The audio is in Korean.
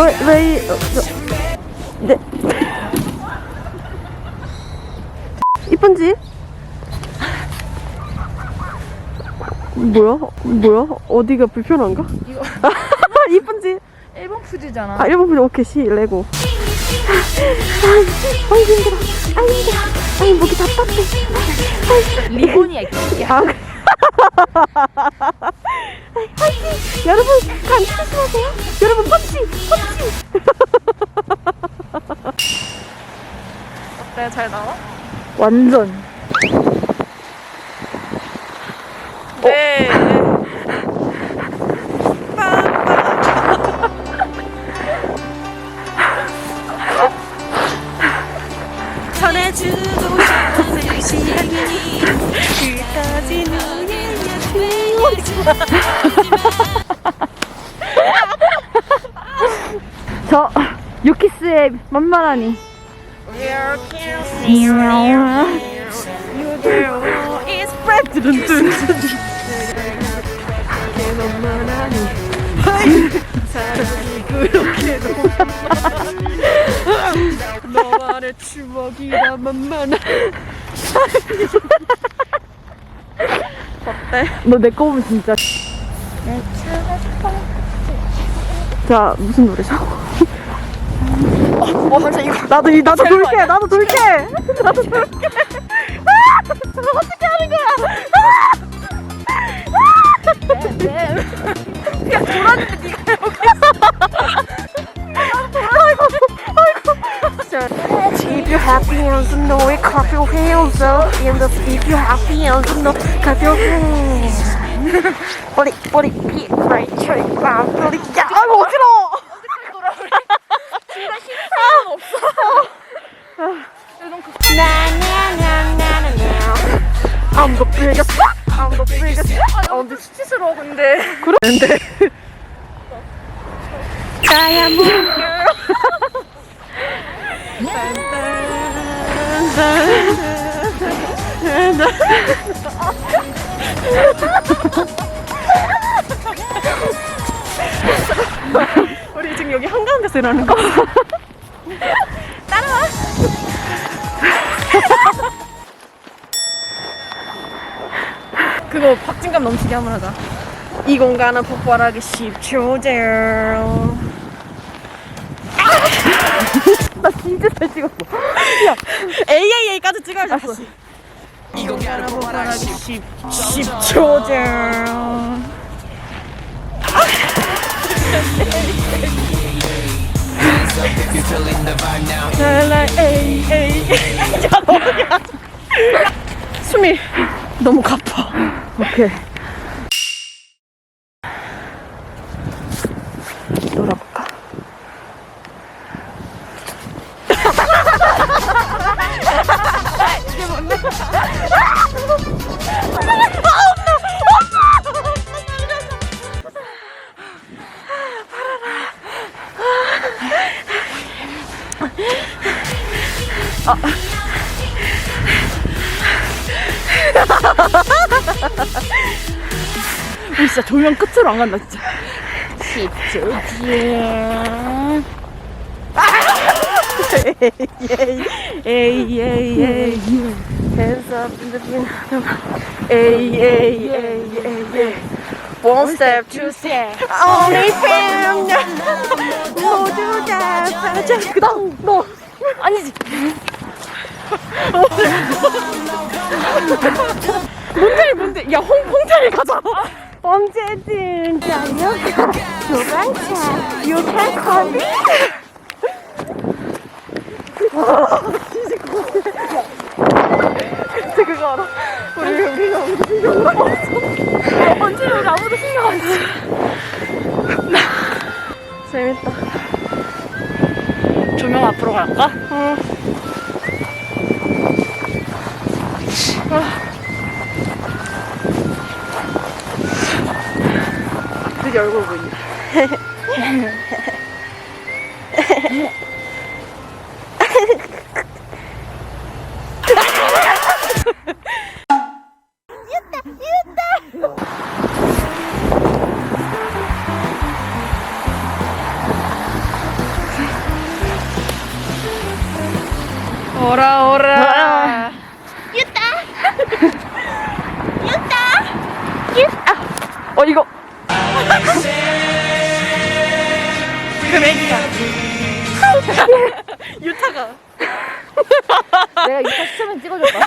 왜, 왜, 이- 어, 저, 네. 이쁜지? 뭐야? 뭐야? 어디가 불편한가? 이거 이쁜지? 일본 푸드잖아. 아, 일본 분이 오케이, 시, 레고. 아이, 힘들어. 아이, 힘들어. 아이, 목이 답답해. 리본이야. 이 아, 화이팅! 여러분, 감기 조심하세요. 여러분, 펀치! 펀치! 어때? 잘 나와? 완전. 저, 유키스의 만만하니. 너만의 추억이라 만만한 어때? 너 내 거 보면 진짜. 자, 무슨 노래죠? 어 잠시만 이거 나도, 이- 나도 돌게! 나도 돌게! 나도 돌게! 아! 어떻게 하는 거야? 그냥 돌았는데 네가 If you're happy and you your hands up. And if you're happy and you your hands. 머리, 머리, 피, right, try, 아, 머리, 야, 아이고, 어지러워! Biggest, I'm the biggest. 아 근데 수치스러워 근데 그런데. 우리 지금 여기 한가운데서 일하는 거. 따라와. 그거 박진감 넘치게 한번 하자. 이 공간은 폭발하기 10초 전. 나 진짜 잘 찍었어. 야, AAA까지 찍어야지. 다시. 이 공간은 폭발하기 10, 10초 전. 숨이 너무 가파 오케이 우리 진짜 조명 끝으로 안 간다 진짜 10초 뒤에 에이 에이 에이 에이 Hands up in the wind 에이 에이 에이 에이 에이 One step, two step Only family 모두 다 빠져 그다음 너 아니지 뭔데 뭔데? 야 홍, 홍차를 가자 언제든 달려가 도망쳐 You can 진짜 그거 알아? 우리 우리가 아무도 신경 앞으로 갈까? 응. 되게 얼굴 보인다. 오라 오라. 어 이거 유타가. 내가 이거 시점에 찍어줄까?